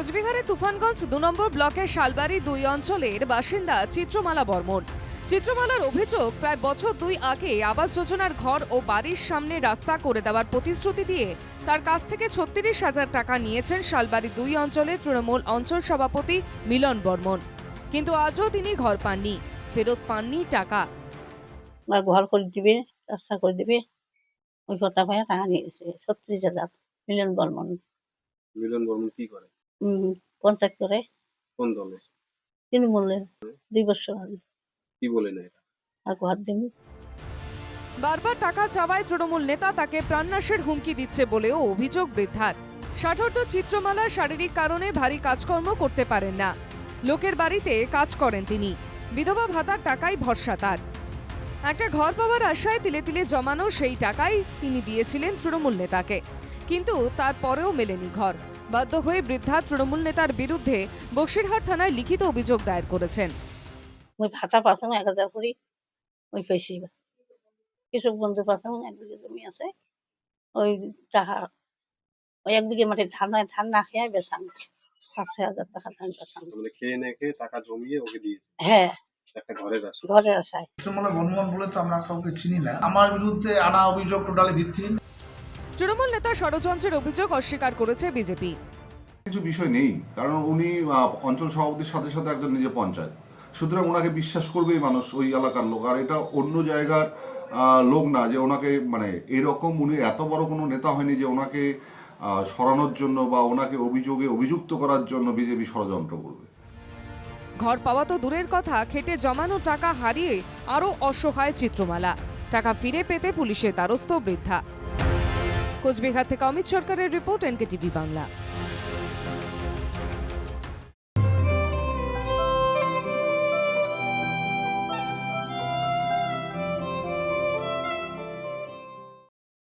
কোচবিহারের তুফানগঞ্জ দু নম্বর ব্লকের শালবাড়ি দুই অঞ্চলের বাসিন্দা চিত্রমালা বর্মন। চিত্রমালার অভিযোগ প্রায় বছর দুই আগে আবাস যোজনার ঘর ও বাড়ির সামনে রাস্তা করে দেওয়ার প্রতিশ্রুতি দিয়ে তার কাছ থেকে ছত্রিশ হাজার টাকা নিয়েছেন শালবাড়ি দুই অঞ্চলের তৃণমূল অঞ্চল সভাপতি মিলন বর্মন। কিন্তু আজও তিনি ঘর পাননি ফেরত পাননি টাকা। বা ঘর করে দিবে রাস্তা করে দিবে ওই কথা ভাইয়া টাকা নিয়ে গেছে ছত্রিশ হাজার মিলন বর্মন। মিলন বর্মন কি করে? করে। কোন দলে? তৃণমূলের দুই বছর আগে। কি বলে না এটা? আর ঘর দিন বারবার টাকা চাওয়ায় তৃণমূল নেতা তাকে প্রাণনাশের হুমকি দিচ্ছে বলেও অভিযোগ বৃদ্ধার। ষাটোর্ধ চিত্রমালা শারীরিক কারণে ভারী কাজকর্ম করতে পারেন না। লোকের বাড়িতে কাজ করেন তিনি। বিধবা ভাতার টাকাই ভরসা তার। একটা ঘর পাওয়ার আশায় তিলে তিলে জমানো সেই টাকাই তিনি দিয়েছিলেন তৃণমূল নেতাকে। কিন্তু তারপরেও মেলেনি ঘর। বাধ্য হয়ে বৃদ্ধা তৃণমূল নেতার বিরুদ্ধে বক্সিরহাট থানায় লিখিত অভিযোগ দায়ের করেছেন। ওই ভাতা পাঠানো এক হাজার করি। ওই পেয়েছি কৃষক বন্ধু পাঠানো এক বিঘে জমি আছে। ওই টাকা ওই এক বিঘে মাঠে ধান হয় ধান না খেয়ে বেসান পাঁচ ছয় হাজার টাকা ধান বেসান মানে খেয়ে না খেয়ে টাকা জমিয়ে ওকে দিয়েছে? হ্যাঁ। একটা ঘরের আশায় কৃষ্ণমালা বলে তো আমরা কাউকে চিনি না। আমার বিরুদ্ধে আনা অভিযোগ টোটালি ভিত্তিহীন। তৃণমূল নেতা ষড়যন্ত্রের অভিযোগ অস্বীকার করেছে বিজেপি। কিছু বিষয় নেই কারণ উনি অঞ্চল সভাপতির সাথে সাথে একজন নিজে পঞ্চায়েত। সুতরাং ওনাকে বিশ্বাস করবেই মানুষ ওই এলাকার লোক আর এটা অন্য জায়গার লোক না যে ওনাকে মানে এরকম উনি এত বড় কোনো নেতা হয়নি যে ওনাকে সরানোর জন্য বা ওনাকে অভিযোগে অভিযুক্ত করার জন্য বিজেপি ষড়যন্ত্র করবে। ঘর পাওয়া তো দূরের কথা খেটে জমানো টাকা হারিয়ে আরও অসহায় চিত্রমালা। টাকা ফিরে পেতে পুলিশের দ্বারস্থ বৃদ্ধা। কোচবিহার থেকে অমিত সরকারের রিপোর্ট এনকে টিভি বাংলা।